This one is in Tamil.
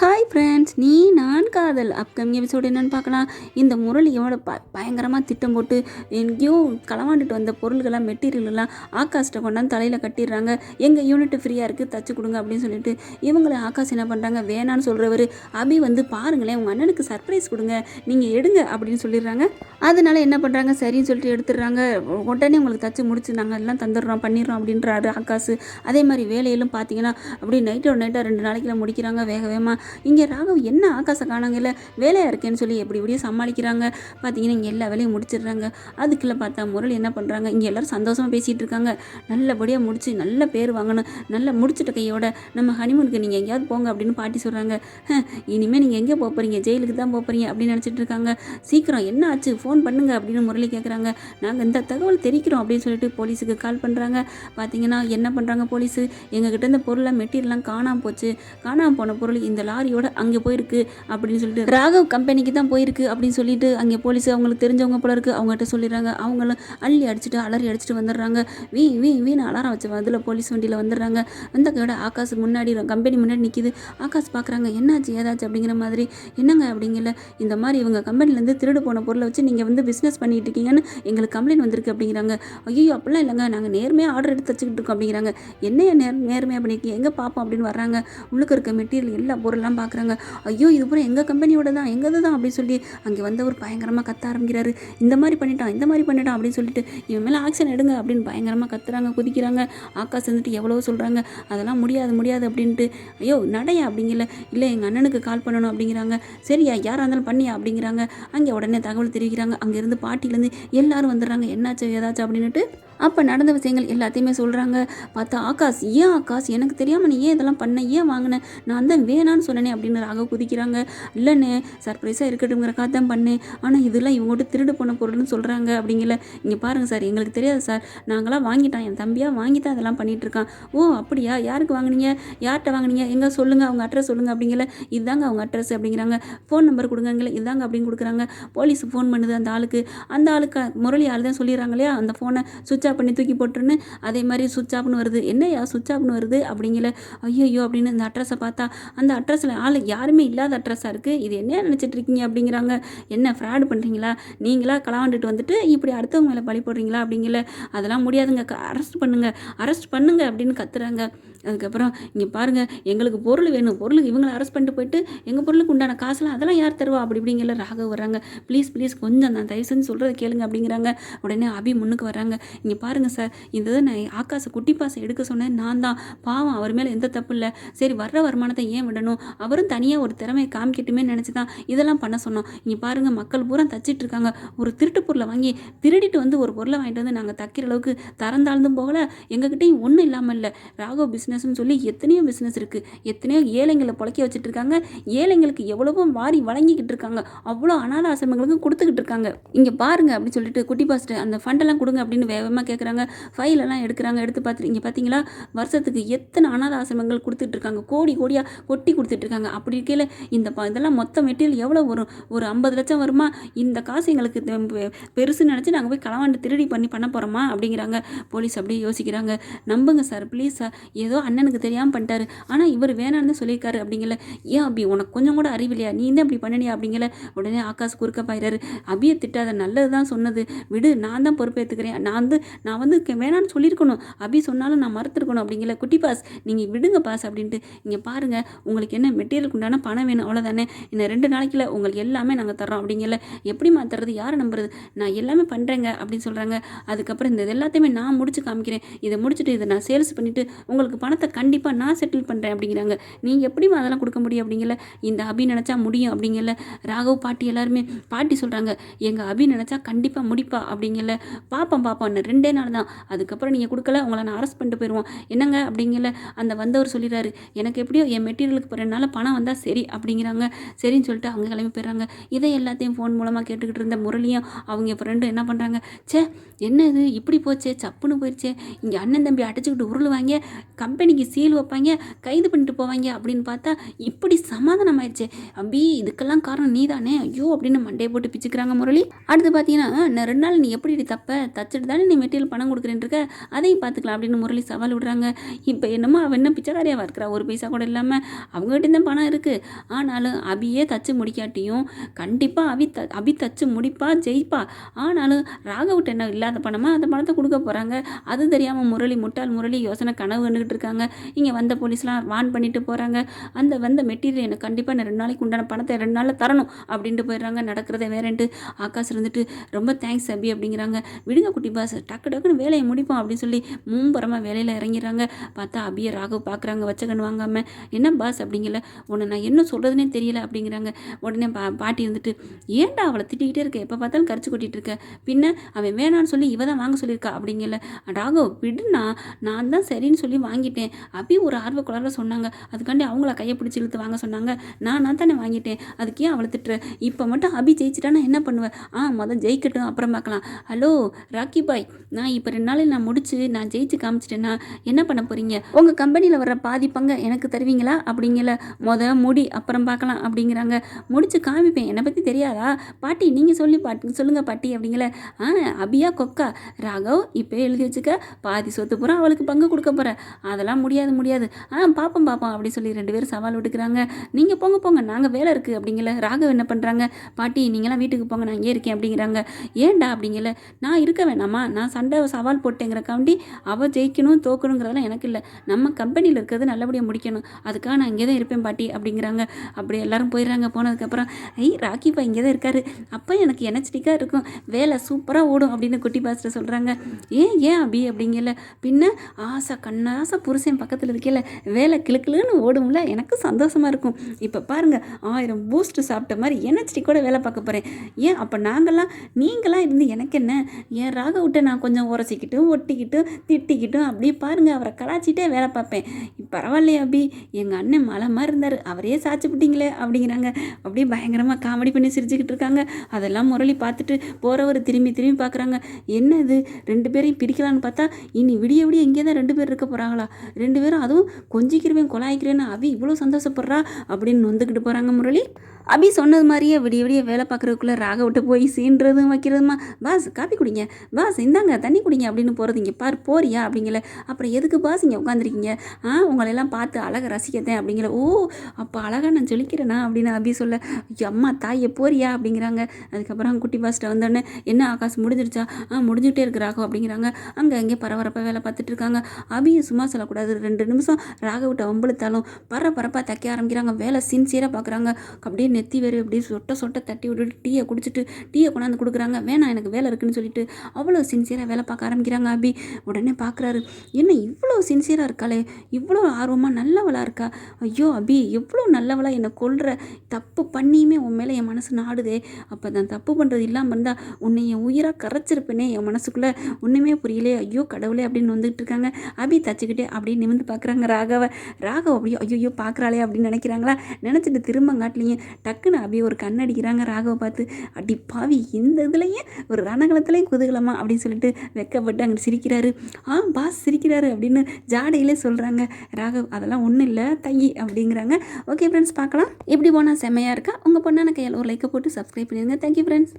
ஹாய் ஃப்ரெண்ட்ஸ் நீ நான் காதல். அப்கமிங் எபிசோடு என்னென்னு பார்க்கலாம். இந்த முரளியோட ப பயங்கரமாக திட்டம் போட்டு எங்கேயோ களவாண்டுட்டு வந்த பொருள்கள்லாம் மெட்டீரியல்லாம் ஆகாஷ்ட்ட கொண்டாந்து தலையில் கட்டிடுறாங்க. எங்கள் யூனிட் ஃப்ரீயாக இருக்குது தச்சு கொடுங்க அப்படின்னு சொல்லிட்டு இவங்களை ஆகாஷ் என்ன பண்ணுறாங்க வேணான்னு சொல்கிறவர் அபி வந்து பாருங்களேன் உங்கள் அண்ணனுக்கு சர்ப்ரைஸ் கொடுங்க. நீங்கள் எடுங்க அப்படின்னு சொல்லிடுறாங்க. அதனால என்ன பண்ணுறாங்க சரின்னு சொல்லிட்டு எடுத்துடுறாங்க. உடனே உங்களுக்கு தச்சு முடிச்சு நாங்கள் எல்லாம் தந்துடுறோம் பண்ணிடுறோம் அப்படின்றாரு ஆகாஷ். அதே மாதிரி வேலையிலும் பார்த்தீங்கன்னா அப்படி நைட்டோட நைட்டாக ரெண்டு நாளைக்கெல்லாம் முடிக்கிறாங்க வேக வேகமாக இங்கே ராகவ் என்ன ஆகாச காணாங்கல்ல வேலையாக இருக்கேன்னு சொல்லி எப்படி இப்படியே சமாளிக்கிறாங்க. பார்த்தீங்கன்னா இங்கே எல்லா வேலையும் முடிச்சிடுறாங்க. அதுக்குள்ளே பார்த்தா முரளி என்ன பண்ணுறாங்க இங்கே எல்லோரும் சந்தோஷமாக பேசிகிட்டு இருக்காங்க. நல்லபடியாக முடிச்சு நல்ல பேர் வாங்கணும். நல்லா முடிச்சிட்ட கையோட நம்ம ஹனிமூனுக்கு நீங்கள் எங்கேயாவது போங்க அப்படின்னு பாட்டி சொல்கிறாங்க இனிமேல் நீங்கள் எங்கே போக போகிறீங்க ஜெயிலுக்கு தான் போக போகிறீங்க அப்படின்னு நினச்சிட்டு இருக்காங்க. சீக்கிரம் என்ன ஆச்சு? ஃபோன் பண்ணுங்க அப்படின்னு முரளி கேட்குறாங்க நாங்கள் இந்த தகவல் தெரிவிக்கிறோம் அப்படின்னு சொல்லிட்டு போலீஸுக்கு கால் பண்ணுறாங்க பார்த்தீங்கன்னா என்ன பண்ணுறாங்க போலீஸு? எங்ககிட்ட இந்த பொருளை மெட்டீரியல்லாம் காணாமல் போச்சு. காணாமல் போன பொருள் இந்த லாரியோட அங்கே போயிருக்கு அப்படின்னு சொல்லிட்டு ராகவ் கம்பெனிக்கு தான் போயிருக்கு அப்படின்னு சொல்லிட்டு அங்கே போலீஸ் அவங்களுக்கு தெரிஞ்சவங்க போல இருக்கு. அவங்ககிட்ட சொல்லிடுறாங்க. அவங்களும் அள்ளி அடிச்சுட்டு அலறி அடிச்சுட்டு வந்துடுறாங்க. வீ வீ வீணு அலாரம் வச்சு அதில் போலீஸ் வண்டியில் வந்துடுறாங்க. அந்த கையோட ஆகாஷ் முன்னாடி கம்பெனி முன்னாடி நிற்கிது ஆகாஷ் பார்க்குறாங்க என்னாச்சு? ஏதாச்சு? அப்படிங்கிற மாதிரி. என்னங்க? அப்படிங்கல இந்த மாதிரி இவங்க கம்பெனிலேருந்து திருடு போன பொருளை வச்சு நீங்கள் வந்து பிஸ்னஸ் பண்ணிகிட்டு இருக்கீங்கன்னு எங்களுக்கு கம்ப்ளைண்ட் வந்திருக்கு அப்படிங்கிறாங்க. ஐயோ அப்படிலாம் இல்லைங்க. நாங்கள் நேர்மையாக ஆர்டர் எடுத்து வச்சுக்கிட்டு இருக்கோம் அப்படிங்கிறாங்க. என்ன நேர் நேர்மையாக பண்ணியிருக்கீங்க எங்கே பார்ப்போம் அப்படின்னு வர்றாங்க. உள்ளுக்கு இருக்க மெட்டீரியல் எல்லா எல்லாம் பார்க்குறாங்க. ஐயோ இது பூரா எங்கள் கம்பெனியோட தான் எங்கது தான் அப்படின்னு சொல்லி அங்கே வந்தவர் பயங்கரமாக கத்த ஆரம்பிக்கிறாரு. இந்த மாதிரி பண்ணிட்டான் இந்த மாதிரி பண்ணிட்டான் அப்படின்னு சொல்லிட்டு இவன் மேலே ஆக்ஷன் எடுங்க அப்படின்னு பயங்கரமாக கத்துறாங்க குதிக்கிறாங்க. ஆக்கா வந்துட்டு எவ்வளோ சொல்கிறாங்க அதெல்லாம் முடியாது முடியாது அப்படின்ட்டு ஐயோ நடையா அப்படிங்கல. இல்லை எங்கள் அண்ணனுக்கு கால் பண்ணணும் அப்படிங்கிறாங்க. சரியா யாராக இருந்தாலும் பண்ணியா அப்படிங்கிறாங்க. அங்கே உடனே தகவல் தெரிவிக்கிறாங்க. அங்கேருந்து பாட்டிலேருந்து எல்லாரும் வந்துடுறாங்க. என்னாச்சு ஏதாச்சும் அப்படின்ட்டு அப்போ நடந்த விஷயங்கள் எல்லாத்தையுமே சொல்கிறாங்க பார்த்தா ஆகாஷ் ஏன் ஆகாஷ்? எனக்கு தெரியாமல் நீ ஏன் இதெல்லாம் பண்ண? ஏன் வாங்கினேன் நான் தான் வேணான்னு சொன்னனே அப்படின்னு ராக குதிக்கிறாங்க. இல்லைண்ணே சர்ப்ரைஸாக இருக்கட்டும்ங்கிறக்காக தான் பண்ணேன். ஆனால் இதெல்லாம் இவங்ககிட்ட திருடு போன பொருள்னு சொல்கிறாங்க அப்படிங்கல. இங்கே பாருங்கள் சார் எங்களுக்கு தெரியாது சார். நாங்களாம் வாங்கிட்டான் என் தம்பியாக வாங்கி தான் அதெல்லாம் பண்ணிகிட்ருக்கான் ஓ அப்படியா? யாருக்கு வாங்குனீங்க? யார்கிட்ட வாங்குனீங்க? எங்கே சொல்லுங்கள் அவங்க அட்ரஸ் சொல்லுங்கள் அப்படிங்கல. இதுதாங்க அவங்க அட்ரஸ் அப்படிங்கிறாங்க. ஃபோன் நம்பர் கொடுங்கங்களே இதுதாங்க அப்படின்னு கொடுக்குறாங்க. போலீஸ் ஃபோன் பண்ணுது அந்த ஆளுக்கு. அந்த ஆளுக்கு முரளி ஆள் தான் சொல்லிடுறாங்க இல்லையா? அந்த ஃபோனை சுவிட்ச் சுவிட்ச் ஆஃப் பண்ணி தூக்கி போட்டுருன்னு அதே மாதிரி சுவிட்ச் ஆஃப்னு வருது. என்னையா சுவிட்ச் ஆஃப்னு வருது? அப்படிங்கிற ஐயோ அப்படின்னு இந்த அட்ரஸை பார்த்தா அந்த அட்ரஸில் ஆள் யாருமே இல்லாத அட்ரஸாக இருக்குது இது என்ன நினச்சிட்டு இருக்கீங்க அப்படிங்கிறாங்க. என்ன ஃப்ராட் பண்ணுறீங்களா நீங்களாக கலாண்டுட்டு வந்துட்டு இப்படி அடுத்தவங்க மேலே பழி போடுறீங்களா அப்படிங்கல. அதெல்லாம் முடியாதுங்க. அரெஸ்ட் பண்ணுங்கள் அரெஸ்ட் பண்ணுங்கள் அப்படின்னு கத்துறாங்க. அதுக்கப்புறம் இங்கே பாருங்கள் எங்களுக்கு பொருள் வேணும். பொருளுக்கு இவங்களை அரெஸ்ட் பண்ணிட்டு போயிட்டு எங்கள் பொருளுக்கு உண்டான காசுலாம் அதெல்லாம் யார் தருவா? அப்படி இப்படிங்கிற ராக வர்றாங்க. ப்ளீஸ் ப்ளீஸ் கொஞ்சம் நான் தயவு செஞ்சு சொல்கிறத கேளுங்க அப்படிங்கிறாங்க. உடனே அபி முன்னுக்கு வர்றாங்க. இங்கே பாருங்கள் சார் இந்த நான் ஆகாசை குட்டி பாசை எடுக்க சொன்னேன். நான் தான். பாவம் அவர் மேலே எந்த தப்பு இல்லை. சரி வர்ற வருமானத்தை ஏன் விடணும்? அவரும் தனியாக ஒரு திறமையை காமிக்கட்டுமே நினச்சி தான் இதெல்லாம் பண்ண சொன்னோம் இங்கே பாருங்கள் மக்கள் பூரா தச்சிட்டு இருக்காங்க. ஒரு திருட்டு பொருளை வாங்கி திருடிட்டு வந்து ஒரு பொருளை வாங்கிட்டு வந்து நாங்கள் தைக்கிற அளவுக்கு தரந்தாழ்ந்தும் போகல. எங்ககிட்டையும் ஒன்றும் இல்லாமல் இல்லை. ராகவ் பிஸ்னஸ்னு சொல்லி எத்தனையோ பிஸ்னஸ் இருக்குது எத்தனையோ ஏழைங்களை புழைக்க வச்சுட்டு இருக்காங்க ஏழைங்களுக்கு எவ்வளவோ வாரி வழங்கிக்கிட்டு இருக்காங்க. அவ்வளோ அனாத ஆசிரமங்களுக்கும் கொடுத்துக்கிட்டு இருக்காங்க. இங்கே பாருங்க அப்படின்னு சொல்லிட்டு குட்டி பாஸ்ட்டு அந்த ஃபண்டெல்லாம் கொடுங்க அப்படின்னு வேகமாக கேட்குறாங்க ஃபைலெல்லாம் எடுக்கிறாங்க. எடுத்து பார்த்துட்டு இங்கே பார்த்தீங்களா வருஷத்துக்கு எத்தனை அனாத ஆசிரமங்கள் கொடுத்துட்டு இருக்காங்க. கோடி கோடியாக கொட்டி கொடுத்துட்டு இருக்காங்க. அப்படி இருக்கையில் இந்த ப இதெல்லாம் மொத்த மெட்டீரியல் எவ்வளோ வரும்? ஒரு ஐம்பது லட்சம் வருமா? இந்த காசு எங்களுக்கு தெ- பெருசுன்னு நினச்சி நாங்கள் போய் களவாண்டு திருடி பண்ணி பண்ண போகிறோமா அப்படிங்கிறாங்க. போலீஸ் அப்படியே யோசிக்கிறாங்க. நம்புங்க சார் ப்ளீஸ் சார் ஏதோ அண்ணனுக்கு தெரியாமல் பண்ணிட்டாரு. ஆனால் இவர் வேணான்னு சொல்லியிருக்காரு அப்படிங்கல. ஏன் அபி? உனக்கு கொஞ்சம் கூட அறிவில்லையா நீ தான் இப்படி பண்ணினியா அப்படிங்கல. உடனே ஆகாஷ் குறுக்க பாயிறாரு. அபியை திட்டாத நல்லது தான் சொன்னது. விடு நான் தான் பொறுப்பேற்றுக்கிறேன் நான் வந்து நான் வந்து வேணான்னு சொல்லியிருக்கணும். அபி சொன்னாலும் நான் மறுத்துருக்கணும் அப்படிங்கல. குட்டி பாஸ் நீங்கள் விடுங்க பாஸ் அப்படின்ட்டு. இங்கே பாருங்கள் உங்களுக்கு என்ன மெட்டீரியலுக்கு உண்டான பணம் வேணும். அவ்வளோதானே இன்னும் ரெண்டு நாளைக்கில் உங்களுக்கு எல்லாமே நாங்கள் தர்றோம் அப்படிங்கல. எப்படி மாற்றுறது யாரை நம்புறது? நான் எல்லாமே பண்ணுறேங்க அப்படின்னு சொல்கிறாங்க அதுக்கப்புறம் இந்த இது எல்லாத்தையுமே நான் முடிச்சு காமிக்கிறேன். இதை முடிச்சுட்டு இதை நான் சேல்ஸ் பண்ணிவிட்டு உங்களுக்கு பணம் பணத்தை கண்டிப்பாக நான் செட்டில் பண்ணுறேன் அப்படிங்கிறாங்க. நீங்கள் எப்படிமா அதெல்லாம் கொடுக்க முடியும் அப்படிங்கல? இந்த அபி நினச்சா முடியும் அப்படிங்கல. ராகவ் பாட்டி எல்லாருமே பாட்டி சொல்கிறாங்க எங்கள் அபி நினச்சா கண்டிப்பாக முடிப்பா அப்படிங்கல. பாப்போம் பாப்போம். இன்னும் ரெண்டே நாள் தான். அதுக்கப்புறம் நீங்கள் கொடுக்கல உங்களை நான் அரெஸ்ட் பண்ணிட்டு போயிடுவோம் என்னங்க அப்படிங்கல? அந்த வந்தவர் சொல்லிடுறாரு. எனக்கு எப்படியோ என் மெட்டீரியலுக்கு போகிறனால பணம் வந்தால் சரி அப்படிங்கிறாங்க. சரின்னு சொல்லிட்டு அவங்க கிளம்பி போயிடுறாங்க. இதை எல்லாத்தையும் ஃபோன் மூலமாக கேட்டுக்கிட்டு இருந்த முரளியும் அவங்க ஃப்ரெண்டு என்ன பண்ணுறாங்க ச்சே என்ன இது இப்படி போச்சே சப்புன்னு போயிடுச்சே இங்கே அண்ணன் தம்பி அடிச்சுக்கிட்டு உருள் வாங்கி கம்பெனி கம்பெனிக்கு சீல் வைப்பாங்க? கைது பண்ணிட்டு போவாங்க அப்படின்னு பார்த்தா இப்படி சமாதானம் ஆயிடுச்சு அபி இதுக்கெல்லாம் காரணம் நீ தானே ஐயோ அப்படின்னு மண்டையை போட்டு பிச்சுக்கிறாங்க முரளி. அடுத்து பார்த்தீங்கன்னா நான் ரெண்டு நாள் நீ எப்படி தப்ப? தச்சுட்டு தானே நீ மெட்டீரியல் பணம் கொடுக்குறேன்னு இருக்க? அதையும் பார்த்துக்கலாம் அப்படின்னு முரளி சவால் விடுறாங்க. இப்போ என்னமோ அவன் என்ன பிச்சைக்காரியாக இருக்கிறா ஒரு பைசா கூட இல்லாமல் அவங்ககிட்ட தான் பணம் இருக்குது ஆனாலும் அபியே தச்சு முடிக்காட்டியும் கண்டிப்பாக அபி த அபி தச்சு முடிப்பா ஜெயிப்பா. ஆனாலும் ராகவிட்ட என்ன இல்லாத பணமா அந்த பணத்தை கொடுக்க போகிறாங்க அது தெரியாமல் முரளி முட்டாள் முரளி யோசனை கனவு கண்டுகிட்டு இருக்காங்க. இருக்காங்க. இங்கே வந்த போலீஸ்லாம் வான் பண்ணிட்டு போகிறாங்க அந்த வந்த மெட்டீரியல் எனக்கு கண்டிப்பாக நான் ரெண்டு நாளைக்கு உண்டான பணத்தை ரெண்டு நாளில் தரணும் அப்படின்ட்டு போயிடுறாங்க. நடக்கிறதே வேறேன்ட்டு. ஆகாஷ் இருந்துட்டு ரொம்ப தேங்க்ஸ் அபி அப்படிங்கிறாங்க. விடுங்க குட்டி பாஸ் டக்கு டக்குன்னு வேலையை முடிப்போம் அப்படின்னு சொல்லி மும்பரமாக வேலையில் இறங்கிறாங்க பார்த்தா அபியை ராகவ் பார்க்குறாங்க வச்சகன் வாங்காமல் என்ன பாஸ் அப்படிங்கல? உன்னை நான் என்ன சொல்கிறதுனே தெரியல அப்படிங்கிறாங்க. உடனே பா பாட்டி இருந்துட்டு ஏன்டா அவளை திட்டிக்கிட்டே இருக்க? எப்போ பார்த்தாலும் கரைச்சி கொட்டிகிட்டு இருக்க. பின்ன அவன் வேணான்னு சொல்லி இவ தான் வாங்க சொல்லியிருக்கா அப்படிங்கல. ராகவ் விடுனா நான் தான் சரின்னு சொல்லி வாங்கிட்டேன். அபி ஒரு ஆர்வக்குள்ளார சொன்னாங்க. அதுக்காண்டி அவங்கள கையை பிடிச்சி இழுத்து வாங்க சொன்னாங்க. நான் நான் தானே வாங்கிட்டேன். அதுக்கே அவளை திட்டுற? இப்போ மட்டும் அபி ஜெயிச்சிட்டா நான் என்ன பண்ணுவேன் ஆ மொதல் ஜெயிக்கட்டும். அப்புறம் பார்க்கலாம் ஹலோ ராக்கி பாய். நான் இப்போ ரெண்டு நாளில் நான் முடிச்சு நான் ஜெயிச்சு காமிச்சிட்டேன்னா என்ன பண்ண போகிறீங்க உங்கள் கம்பெனியில் வர்ற பாதி பங்கை எனக்கு தருவீங்களா? அப்படிங்கல. மொத முடி அப்புறம் பார்க்கலாம் அப்படிங்கிறாங்க. முடிச்சு காமிப்பேன். என்னை பற்றி தெரியாதா? பாட்டி நீங்கள் சொல்லி பாட்டி சொல்லுங்கள் பாட்டி அப்படிங்கல. ஆ அபியா கொக்கா. ராகவ் இப்போ எழுதி வச்சுக்க. பாதி சொத்து பூரா அவளுக்கு பங்கு கொடுக்க போகிறேன் அதெல்லாம் முடியாது முடியாது. ஆ பாப்போம் பாப்போம் அப்படி சொல்லி ரெண்டு பேரும் சவால் விட்டுக்கிறாங்க. நீங்கள் போங்க போங்க நாங்கள் வேலை இருக்குது அப்படிங்கல. ராகவ் என்ன பண்ணுறாங்க பாட்டி நீங்களாம் வீட்டுக்கு போங்க நான் இங்கே இருக்கேன் அப்படிங்கிறாங்க. ஏன்டா அப்படிங்கல? நான் இருக்க வேணாமா? நான் சண்டை சவால் போட்டேங்கிறக்காண்டி அவள் ஜெயிக்கணும் தோக்கணுங்கிறதெல்லாம் எனக்கு இல்லை. நம்ம கம்பெனியில் இருக்கிறது நல்லபடியாக முடிக்கணும். அதுக்காக நான் இங்கே தான் இருப்பேன் பாட்டி அப்படிங்கிறாங்க. அப்படி எல்லாரும் போயிடுறாங்க. போனதுக்கப்புறம் ஐ ராக்கிப்பா இங்கே தான் இருக்காரு. அப்போ எனக்கு எனர்ஜெட்டிக்காக இருக்கும். வேலை சூப்பராக ஓடும் அப்படின்னு குட்டி பாஸ்டர் சொல்கிறாங்க ஏன் ஏன் அபி? அப்படிங்கல. பின்ன ஆசை கண்ணாசை புருஷன் பக்கத்தில் இருக்கையில் வேலை கிளுக்கிளுன்னு ஓடும்ல எனக்கு சந்தோஷமாக இருக்கும். இப்போ பாருங்கள் ஆயிரம் பூஸ்ட் சாப்பிட்ட மாதிரி எனர்ஜெட்டிக்கோட வேலை பார்க்க போகிறேன் ஏன்? அப்போ நாங்கள்லாம் நீங்களாம் இருந்து எனக்கு என்ன? என் ராக விட்ட நான் கொஞ்சம் உரசிக்கிட்டும் ஒட்டிக்கிட்டும் திட்டிக்கிட்டும் அப்படியே பாருங்கள் அவரை கலாச்சிட்டே வேலை பார்ப்பேன். பரவாயில்லையா அபி எங்கள் அண்ணன் மலை மாதிரி இருந்தார். அவரே சாச்சு விட்டீங்களே அப்படிங்கிறாங்க. அப்படியே பயங்கரமாக காமெடி பண்ணி சிரிச்சுக்கிட்டு இருக்காங்க. அதெல்லாம் முரளி பார்த்துட்டு போகிறவர் திரும்பி திரும்பி பார்க்குறாங்க. என்ன இது ரெண்டு பேரையும் பிரிக்கலான்னு பார்த்தா இனி விடிய விடிய இங்கே தான் ரெண்டு பேர் இருக்க போகிறாங்களா ரெண்டு பேரும் அதுவும் கொஞ்சிக்கிறவன் கொலாய்க்கிறேன்னு அவி இவ்வளோ சந்தோஷப்படுறா அப்படின்னு வந்துக்கிட்டு போகிறாங்க முரளி. அபி சொன்னது மாதிரியே விடிய விடிய வேலை பார்க்குறதுக்குள்ளே ராக விட்டு போய் சீன்றதும் வைக்கிறதுமா? பாஸ் காப்பி குடிங்க. பாஸ் இந்தாங்க தண்ணி குடிங்க அப்படின்னு போகிறது இங்கே பார் போறியா அப்படிங்கல. அப்புறம் எதுக்கு பாஸ் இங்கே உட்காந்துருக்கீங்க ஆ உங்களெல்லாம் பார்த்து அழகை ரசிக்கத்தேன் அப்படிங்கிற ஓ அப்போ அழகாக நான் சொல்லிக்கிறேனா அப்படின்னு அபி சொல்ல அம்மா தாயை போறியா அப்படிங்கிறாங்க. அதுக்கப்புறம் குட்டி பாஸ்ட்டை வந்தோடனே என்ன ஆகாஷ் முடிஞ்சிருச்சா? ஆ முடிஞ்சுட்டே இருக்கு ராகவ் அப்படிங்கிறாங்க. அங்கே அங்கே பரபரப்பாக வேலை பார்த்துட்டு இருக்காங்க. அபியும் சும்மா சொல்லக்கூடாது. ரெண்டு நிமிஷம் ராகவிட்ட வம்பளுத்தாலும் பரபரப்பாக தைக்க ஆரம்பிக்கிறாங்க. வேலை சின்சியராக பார்க்குறாங்க அப்படியே நெத்தி வேறு அப்படியே சொட்ட சொட்ட தட்டி விட்டுட்டு டீயை குடிச்சிட்டு டீயை கொண்டாந்து கொடுக்குறாங்க. வேணாம் எனக்கு வேலை இருக்குன்னு சொல்லிட்டு அவ்வளோ சின்சியராக வேலை பார்க்க ஆரம்பிக்கிறாங்க அபி. உடனே பார்க்குறாரு என்ன இவ்வளோ சின்சியராக இருக்காளே? இவ்வளோ ஆர்வமாக நல்லவளாக இருக்கா? ஐயோ அபி எவ்வளோ நல்லவளா என்னை கொல்ற. தப்பு பண்ணியுமே உன் மேலே என் மனசு நாடுதே. அப்போ நான் தப்பு பண்ணுறது இல்லாமல் இருந்தால் உன்னை என் உயிராக கரைச்சிருப்பேனே என் மனசுக்குள்ளே. ஒன்றுமே புரியலே ஐயோ கடவுளே அப்படின்னு வந்துக்கிட்டு இருக்காங்க. அபி தச்சுக்கிட்டே அப்படியே நிமிந்து பார்க்குறாங்க ராகவ. ராகவ அப்படியே ஐயோ பார்க்குறாளே அப்படின்னு நினைக்கிறாங்களா? நினச்சிட்டு திரும்பங்காட்டிலையும் டக்குன்னு அபி ஒரு கண்ணடிக்கிறாங்க ராகவை பார்த்து. அடி பாவி இந்த இதுலையும் ஒரு ரணகலத்துலேயும் குதூகலமா அப்படின்னு சொல்லிட்டு வெக்கப்பட்டு அங்கே சிரிக்கிறாரு. ஆ பாஸ் சிரிக்கிறாரு அப்படின்னு ஜாடையிலே சொல்கிறாங்க ராகவ் அதெல்லாம் ஒன்றும் இல்லை தையி அப்படிங்கிறாங்க. ஓகே ஃப்ரெண்ட்ஸ் பார்க்கலாம். எப்படி போனால் செம்மையாக இருக்கா? உங்கள் பொண்ணான கையால் ஒரு லைக்கை போட்டு சப்ஸ்கிரைப் பண்ணிடுங்க. Thank you friends